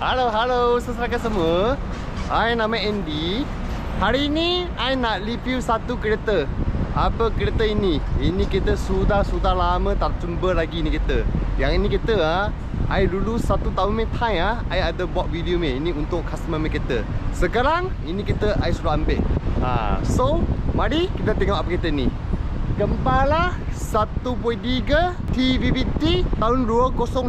Halo, halo saudara semua. Saya nama Andy. Hari ini saya nak review satu kereta. Apa kereta ini? Ini kita sudah sudah lama tak jumpa lagi ni kereta. Yang ini kereta ah, saya dulu satu tahun mai thai ah, saya ada buat video ni. Ini untuk customer mai kereta. Sekarang ini kita saya sudah ambil. Ha, so mari kita tengok apa kereta ni. Gempala 1.3 TVVT tahun 205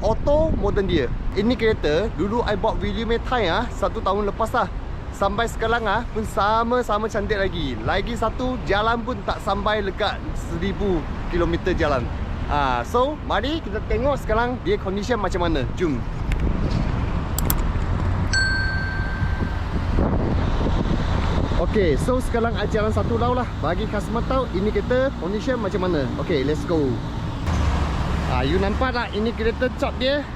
Auto modern dia. Ini kereta dulu I video me Thai ah Satu tahun lepas lah Sampai sekarang ah pun sama-sama cantik lagi. Lagi satu jalan pun tak sampai dekat 1000 km jalan. Ah, So mari kita tengok sekarang dia condition macam mana. Jom Okay, so sekarang I jalan satu lau lah. Bagi customer tahu ini kereta condition macam mana. Okay, let's go. Ah, You nampak tak ini kereta cap dia?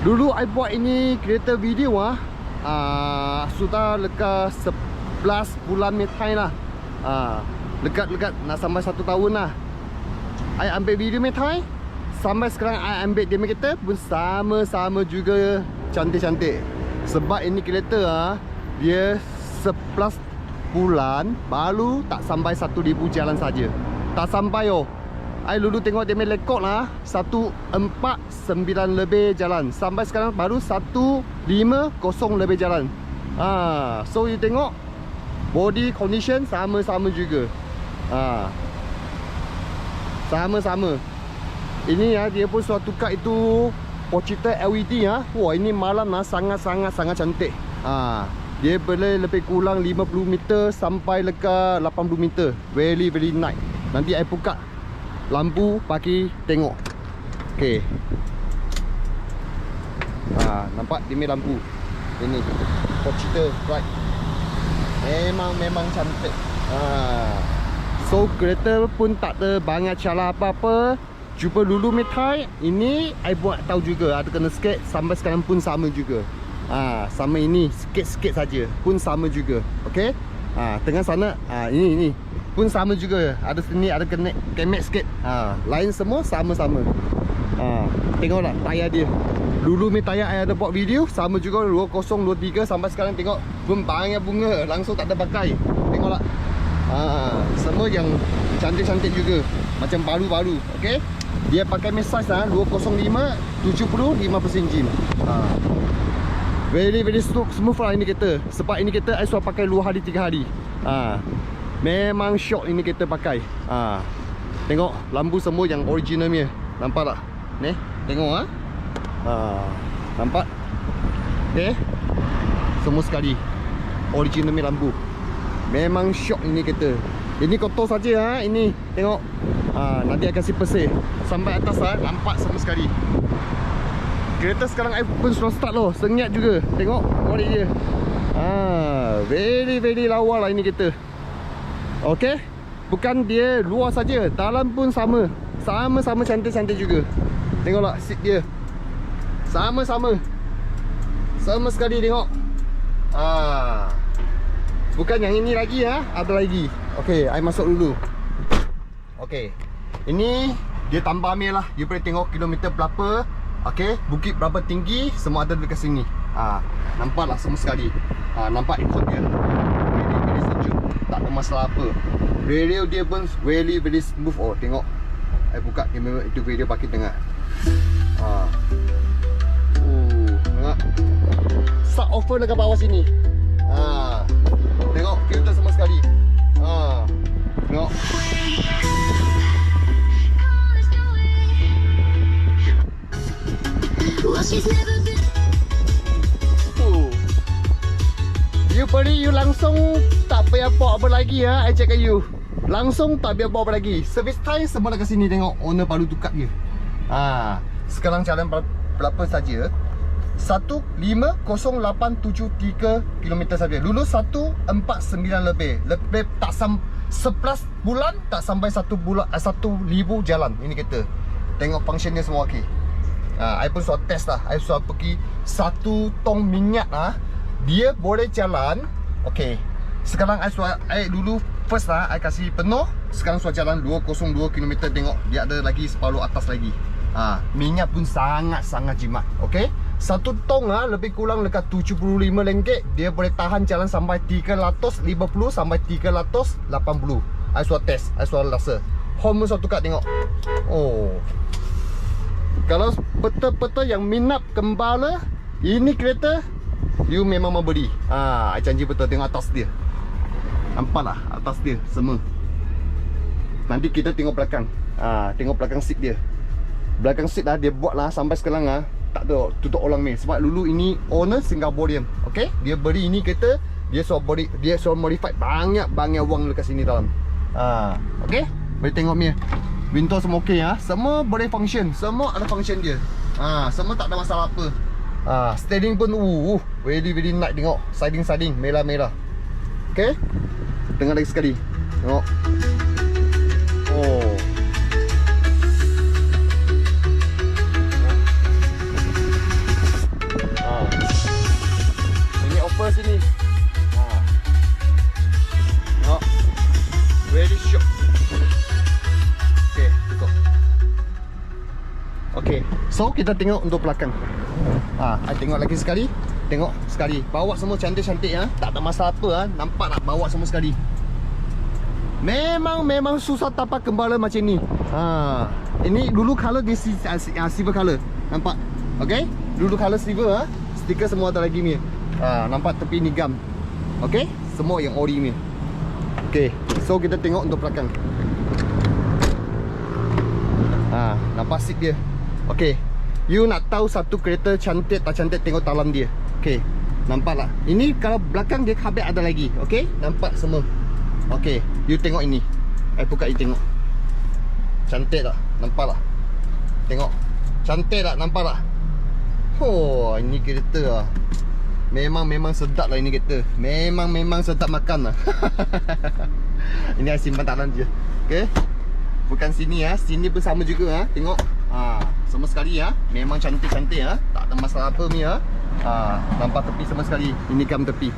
Dulu I buat ini kereta video ah, ah Sudah lekat 11 bulan metai lah. Ah, Lekat-lekat nak sampai satu tahun lah. I ambil video metai Sampai sekarang I ambil dia kereta pun sama-sama juga cantik-cantik. Sebab ini kereta ah, Dia 11 bulan baru tak sampai 1000 jalan saja. Tak sampai oh. Ai dulu tengok dia rekod lah 149 lebih jalan Sampai sekarang baru 150 lebih jalan ha, So you tengok Body condition sama-sama juga ha. Sama-sama Ini ya dia pun suatu tukar itu Pocita LED ya. Wah ini malam lah sangat-sangat sangat cantik ha. Dia boleh lebih kurang 50 meter sampai dekat 80 meter. Very very nice. Nanti saya buka lampu pagi tengok. Okey. Ha, nampak dia lampu. Ini Pochita right. Memang memang cantik. Ha. So kereta pun tak ada banyak cara apa-apa. Cuba dulu metai. Ini I buat tahu juga ada kena sikit sampai sekarang pun sama juga. Ha, sama ini sikit-sikit saja pun sama juga. Okey? Ha, tengah sana ha, ini ini pun sama juga. Ada sini ada kena kemek sikit. Ha, lain semua sama-sama. Ha, tengoklah tayar dia. Dulu ni tayar saya ada buat video sama juga 2023 sampai sekarang tengok pun banyak bunga langsung tak ada pakai. Tengoklah. Ha, semua yang cantik-cantik juga. Macam baru-baru. Okey? Dia pakai mesaj lah 205 70 5% jim. Ha. Very very smooth lah ini kereta Sebab ini kereta I sudah pakai 2 hari 3 hari ha. Memang shock ini kereta pakai ha. Tengok lampu semua yang original ni Nampak tak? Ni Tengok ha? ha. Nampak? Okay Semua sekali Original ni lampu Memang shock ini kereta Ini kotor saja ha? Ini Tengok ha. Nanti I kasih bersih Sampai atas ha? Nampak semua sekali Kereta sekarang I pun sudah start loh. Senyap juga. Tengok body dia. Ha, Very very lawa lah ini kereta. Okay Bukan dia luar saja, Dalam pun sama. Sama-sama cantik-cantik juga. Tengoklah seat dia. Sama-sama. Sama sekali tengok. Ha. Bukan yang ini lagi ha? Ada lagi. Okay I masuk dulu. Okay Ini Dia tambah amil lah. You boleh tengok kilometer berapa Okey, bukit berapa tinggi semua ada dekat sini. Ha, nampaklah semua sekali. Ha, nampak ikut dia. Very very sejuk. Tak ada masalah apa. Radio dia pun very very smooth. Oh, tengok. Saya buka kamera itu video pakai tengah. Ha. Oh, tengok. Start offer dekat bawah sini. Ha. Tengok filter semua sekali. Ha. Langsung tak payah buat apa lagi ya, I cakap you. Langsung tak payah buat apa lagi. Service time semua dekat sini tengok owner baru tukar dia. Ha, sekarang jalan berapa saja? 15083 km saja. Dulu 149 lebih. Lebih tak sam 11 bulan tak sampai 1 bulan eh, 1000 jalan ini kereta. Tengok function dia semua okey. Ha, I pun sudah test lah I sudah pergi Satu tong minyak lah Dia boleh jalan Okay Sekarang I sudah I dulu First lah I kasih penuh. Sekarang sudah jalan 202 km Tengok Dia ada lagi separuh atas lagi. Ha, Minyak pun sangat-sangat jimat Okay Satu tong ah lebih kurang dekat RM75 Dia boleh tahan jalan sampai 350 sampai 380 I suruh test I suruh rasa. Home satu kat tengok. Oh. Kalau peta-peta yang minat kembala Ini kereta You memang membeli Ah, I janji betul tengok atas dia. Nampak lah atas dia semua. Nanti kita tengok belakang. Ah, Tengok belakang seat dia. Belakang seat lah dia buat lah sampai sekarang ah tak ada tutup orang ni. Sebab dulu ini owner Singaporean okey dia beli ini kereta dia suruh body dia suruh modify banyak banyak wang dekat sini dalam. Ha okey boleh tengok ni. Window semua okey ya semua boleh function. Semua ada function dia. Ha semua tak ada masalah apa ha steering pun uh, very very nice. Tengok siding siding merah merah okey tengok lagi sekali. Tengok kita tengok untuk belakang. Ha, I tengok lagi sekali. Tengok sekali. Bawa semua cantik-cantik ya. Tak ada masalah apa ha. Nampak tak bawa semua sekali. Memang memang susah tapak kembala macam ni. Ha. Ini dulu color si, uh, silver color. Nampak? Okay? Dulu color silver ha. Stiker semua ada lagi ni. Ha, nampak tepi ni gam. Okay? Semua yang ori ni. Okay. So kita tengok untuk belakang. Ha, nampak seat dia. Okay. You nak tahu satu kereta cantik tak cantik tengok dalam dia. Okay. Nampak tak? Ini kalau belakang dia kabel ada lagi. Okay? Nampak semua. Okay. You tengok ini. I buka you tengok. Cantik tak? Nampak tak? Tengok. Cantik tak? Nampak tak? Oh, ini kereta lah. Memang memang sedap lah ini kereta. Memang memang sedap makan lah. ini I simpan dalam je. Okay. Bukan sini ya. Sini pun sama juga ha. Tengok. Ha, sama sekali ya. Memang cantik-cantik ya. Tak ada masalah apa ni ya. Ha, nampak tepi sama sekali. Ini kam tepi.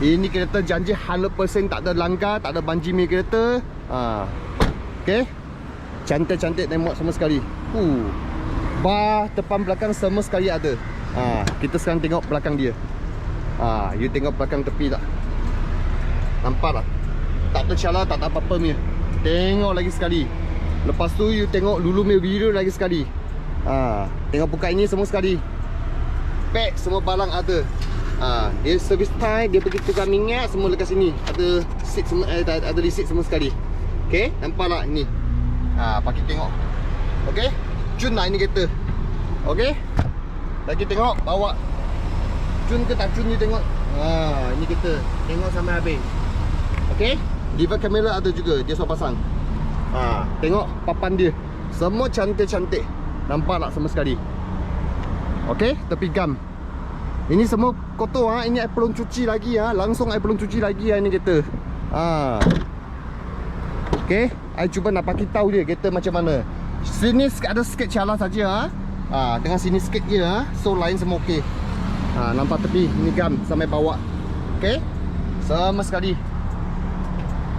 Ini kereta janji 100% tak ada langgar, tak ada banji mi kereta. Ha. Okay. Cantik-cantik tembok sama sekali. Uh. Bar depan belakang semua sekali ada. Ha, kita sekarang tengok belakang dia. Ha, you tengok belakang tepi tak? Nampak tak? Tak ada cala, tak ada apa-apa ni. Tengok lagi sekali. Lepas tu you tengok dulu punya video lagi sekali. Ha, tengok buka ini semua sekali. Pack semua barang ada. Ha, dia service time, dia pergi tukar minyak semua dekat sini. Ada seat semua eh, ada, ada receipt semua sekali. Okey, nampak tak ini? Ha, pakai tengok. Okey? Cun lah ini kereta Okey Lagi tengok bawa Cun ke tak cun ni tengok ha, Ini kereta Tengok sampai habis Okey Liver kamera ada juga Dia suruh pasang ha, Tengok papan dia Semua cantik-cantik Nampak tak semua sekali Okey Tepi gam Ini semua kotor ha. Ini belum cuci lagi ha. Langsung I belum cuci lagi ha, Ini kereta ha. Okey I cuba nak bagi tahu dia kereta macam mana Sini ada sikit cala saja ha. ha. Dengan sini sikit je ha. So lain semua okey. Ha nampak tepi ini gam sampai bawah. Okey. Sama sekali.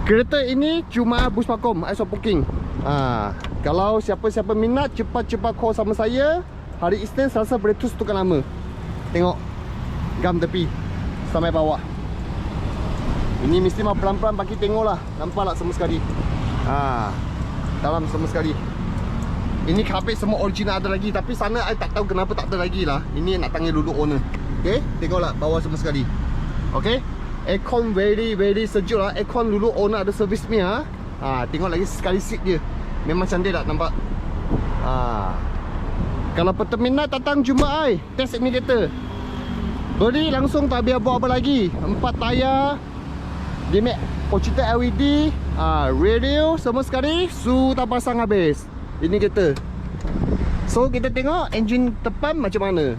Kereta ini cuma bus pakom ISO booking. Ha kalau siapa-siapa minat cepat-cepat call sama saya. Hari Isnin Selasa boleh terus tukar nama. Tengok gam tepi sampai bawah. Ini mesti mau pelan-pelan bagi tengoklah. Nampak tak semua sekali. Ha dalam semua sekali. Ini carpet semua original ada lagi Tapi sana I tak tahu kenapa tak ada lagi lah Ini nak tanya dulu owner Okay Tengoklah bawah semua sekali Okay Aircon very very sejuk lah Aircon dulu owner ada service ni ha? ha Tengok lagi sekali seat dia Memang cantik tak nampak ha. Kalau peterminal datang jumpa I Test kereta Beli langsung tak biar buat apa lagi Empat tayar Dia make Pocita LED ha, Radio semua sekali Su tak pasang habis ini kereta So kita tengok engine depan macam mana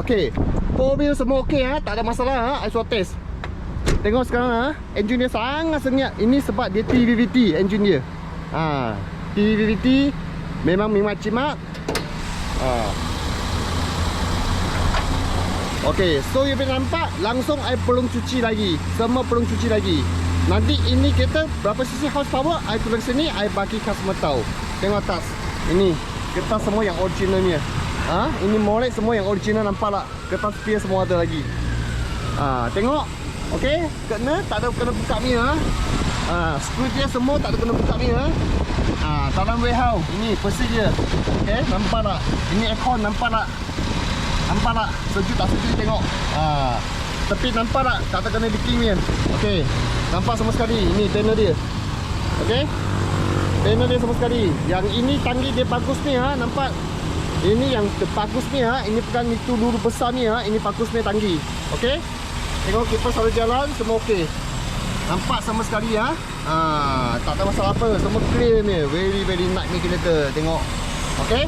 Okay Four wheel semua okay ha? Tak ada masalah ha? I suruh test Tengok sekarang ha? Engine dia sangat senyap Ini sebab dia TVVT engine dia ha. TVVT Memang memang cimak ha. Okay So you boleh nampak Langsung I belum cuci lagi Semua belum cuci lagi Nanti ini kereta Berapa cc horsepower I turun sini I bagi customer tahu Tengok atas Ini Kertas semua yang original ni Ha? Ini molek semua yang original nampak tak? Kertas spear semua ada lagi. Ha, tengok. Okey, kena tak ada kena buka ni ha. Ha, screw dia semua tak ada kena buka ni ha. Ha, dalam warehouse ini bersih dia. Okey, nampak tak? Ini aircon nampak tak? Nampak tak? Sejuk tak sejuk tengok. Ha. Tapi nampak tak? Tak ada kena leaking ni. Okey. Nampak semua sekali. Ini panel dia. Okey. Panel dia semua sekali. Yang ini tangki dia bagus ni ha, nampak? Ini yang bagus ni ha, ini bukan itu luru besar ni ha, ini bagus ni tangki. Okey. Tengok kipas ada jalan semua okey. Nampak sama sekali ha. Ha, tak ada masalah apa. Semua clear ni. Very very nice ni kereta. Tengok. Okey.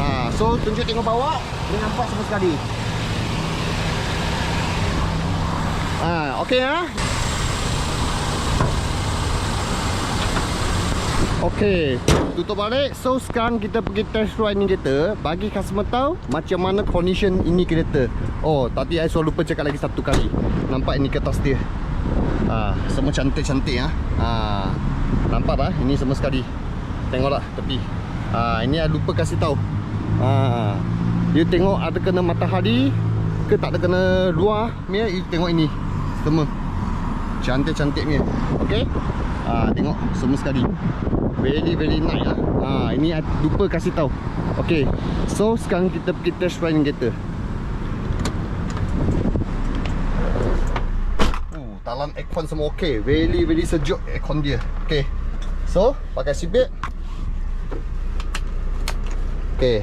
Ha, so tunjuk tengok bawah. Dia nampak sama sekali. Ha, okey ha. Okey, tutup balik. So sekarang kita pergi test ride ni kereta, bagi customer tahu macam mana condition ini kereta. Oh, tadi saya selalu lupa cakap lagi satu kali. Nampak ini kertas dia. Ha, semua cantik-cantik ha. Ha, nampak tak? Ini semua sekali. Tengoklah tepi. Ha, ini saya lupa kasih tahu. Ha, you tengok ada kena matahari ke tak ada kena luar ni, you tengok ini. Semua cantik-cantik ni. Okey? Ha, tengok semua sekali. Very very nice lah. Ha, ini lupa kasih tahu. Okey. So sekarang kita pergi test ride kereta. Oh, dalam aircon semua okey. Very very sejuk aircon dia. Okey. So, pakai seatbelt. Okey.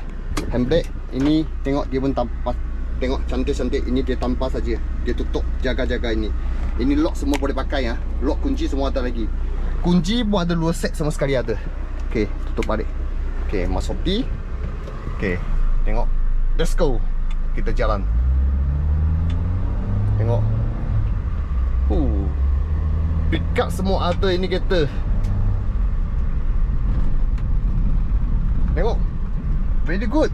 Handbrake ini tengok dia pun tanpa tengok cantik-cantik ini dia tanpa saja. Dia tutup jaga-jaga ini. Ini lock semua boleh pakai ya. Lock kunci semua ada lagi. Kunci pun ada dua set sama sekali ada. Okey, tutup balik. Okey, masuk P. Okey, tengok. Let's go. Kita jalan. Tengok. Uh. Pick up semua ada ini kereta. Tengok. Very good.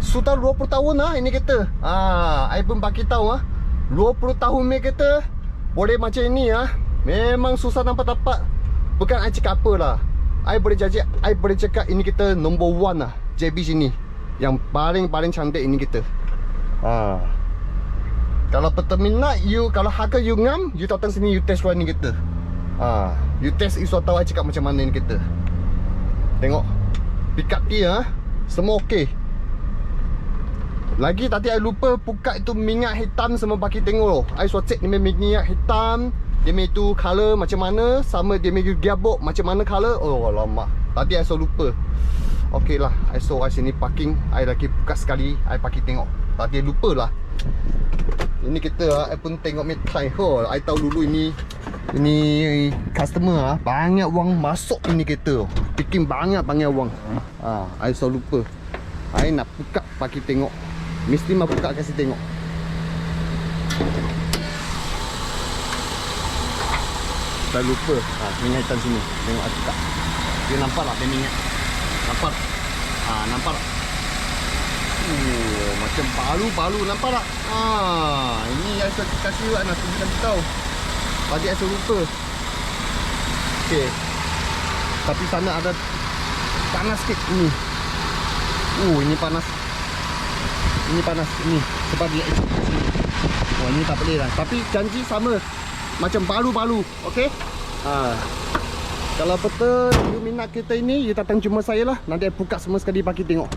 Sudah 20 tahun lah ini kereta. Ah, I pun bagi tahu ah. 20 tahun ni kereta boleh macam ini ah. Memang susah nampak tapak. Bukan I cakap apa lah. I boleh jajak I boleh cakap ini kita number one lah. JB sini. Yang paling-paling cantik ini kita. Ha. Kalau peterminat you Kalau harga you ngam You datang sini you test ni kita. Ha. You test isu tahu I cakap macam mana ni kita. Tengok. Pick up dia ha. Semua okey. Lagi tadi I lupa Pukat itu minyak hitam Semua bagi tengok. I suruh check ni minyak hitam dia punya tu color macam mana Sama dia punya gearbox macam mana color Oh alamak. Tadi I so lupa. Okay lah I so I sini parking. I lagi buka sekali I parking tengok. Tadi lupa lah Ini kita I pun tengok metai oh, I tahu dulu ini Ini Customer lah Banyak wang masuk ini kereta. Picking banyak-banyak wang. Ah, I so lupa. I nak buka parking tengok. Mesti mau buka kasih tengok Dah lupa ha, Minyak hitam sini Tengok aku kat Dia nampak tak dia minyak Nampak ha, Nampak tak Oh, macam palu-palu nampak tak? Ha, ini yang saya kasih buat nak tunjukkan tahu. Tadi saya lupa. Okey. Tapi sana ada panas sikit ini. Oh, ini panas. Ini panas ini sebab dia Wah, ini tak boleh lah. Tapi janji sama macam palu-palu okey? Ha. Kalau betul you minat kereta ini you datang jumpa saya lah. Nanti saya buka semua sekali bagi tengok.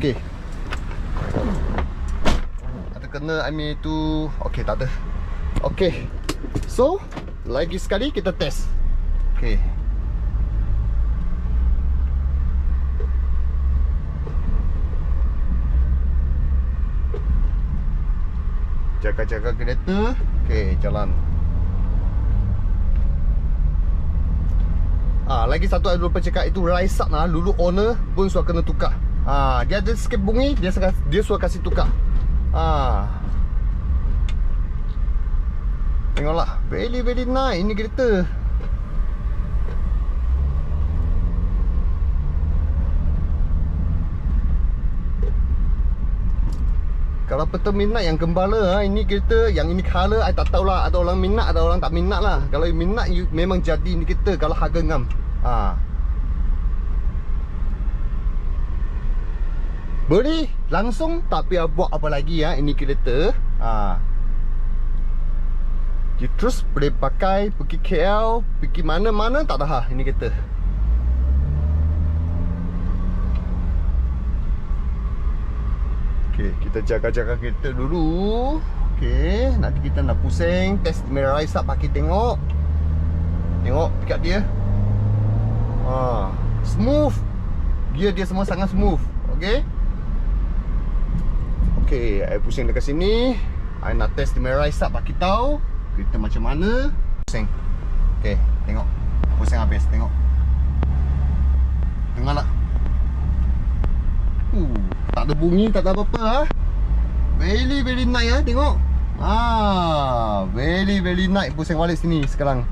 Okey. Ada kena ambil tu okey tak ada. Okey. So lagi sekali kita test. Okey. Jaga-jaga kereta. Okey jalan Ah, lagi satu lupa cakap itu rise up lah. Lulu owner pun suka kena tukar. Ah, dia ada sikit bunyi, dia suka dia suka kasih tukar. Ah. Tengoklah, very very nice ini kereta. Kalau peter minat yang gembala ha, Ini kereta Yang ini color I tak tahulah Ada orang minat Ada orang tak minat lah Kalau you minat you Memang jadi ini kereta Kalau harga ngam ha. Beli langsung tak payah buat apa lagi ya ini kereta. Ha. You terus boleh pakai pergi KL, pergi mana-mana tak dah ha ini kereta. Okey, kita jaga-jaga kereta dulu. Okey, nanti kita nak pusing, test mirror rise up bagi tengok. Tengok dekat dia. Ha, smooth. Gear dia semua sangat smooth. Okey. Okey, I pusing dekat sini. I nak test mirror rise up bagi tahu kereta macam mana. Pusing. Okey, tengok. Pusing habis, tengok. Dengar tak? Tak ada bunyi, tak ada apa-apa ah. Very very nice ah, tengok. Ah, very very nice pusing balik sini sekarang.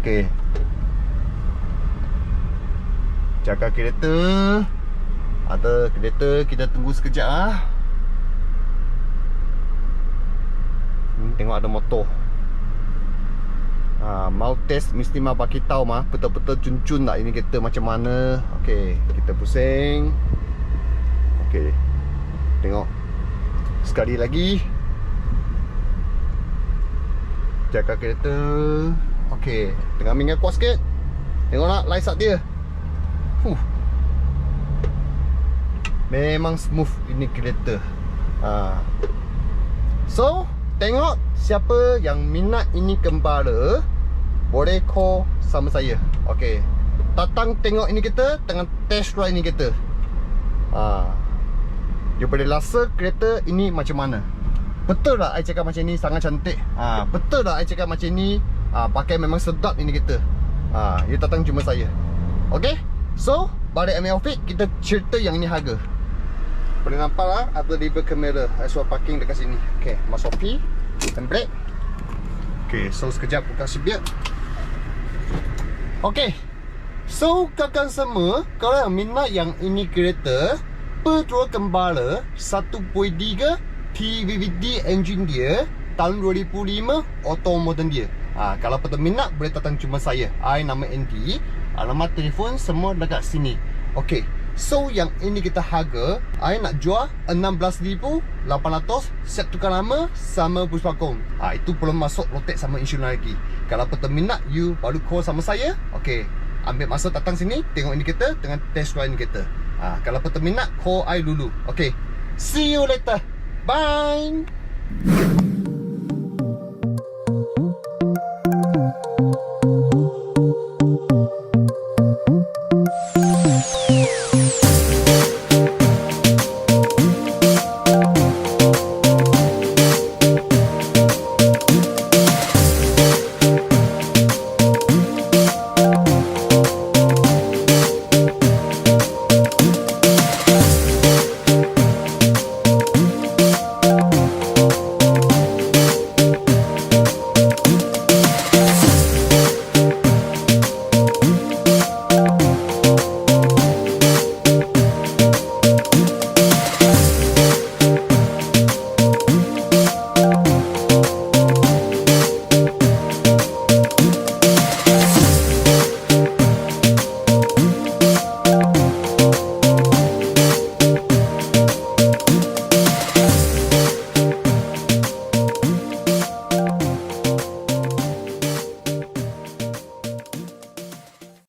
Okey. Jaga kereta. Ada kereta, kita tunggu sekejap ah. Hmm, tengok ada motor. Ha, mau test mesti mau bagi tahu mah betul-betul cun-cun tak ini kereta macam mana. Okey, kita pusing. Okey. Tengok. Sekali lagi. Jaga kereta. Okey, tengah minyak kuat sikit. Tengok nak light up dia. Huh. Memang smooth ini kereta. Ha. So, tengok siapa yang minat ini kembara boleh call sama saya. Okey. Datang tengok ini kereta, tengah test ride ini kereta. Ha. Dia boleh rasa kereta ini macam mana. Betul tak I cakap macam ni sangat cantik? Ha, betul tak I cakap macam ni ha, pakai memang sedap ini kereta. Ha, you datang cuma saya. Okey? So, balik ambil outfit, kita cerita yang ini harga. Boleh nampak lah ada label kamera I suruh parking dekat sini Okay, masuk P And brake Okay, so sekejap buka sebiak Okay So, kakak semua Kalau yang minat yang ini kereta Petrol Kembara 1.3 PVVD engine dia Tahun 2005 Auto modern dia? Ha, Kalau pada minat Boleh datang cuma saya. I nama Andy. Alamat telefon Semua dekat sini. Okay So yang ini kita harga I nak jual 16,800 Set tukar nama Sama Puspakong ha, Itu belum masuk lotek sama insurans lagi. Kalau pada minat You baru call sama saya. Okay Ambil masa datang sini Tengok kita Dengan test ride ini kita ha, Kalau pada minat Call I dulu. Okay See you later. Bye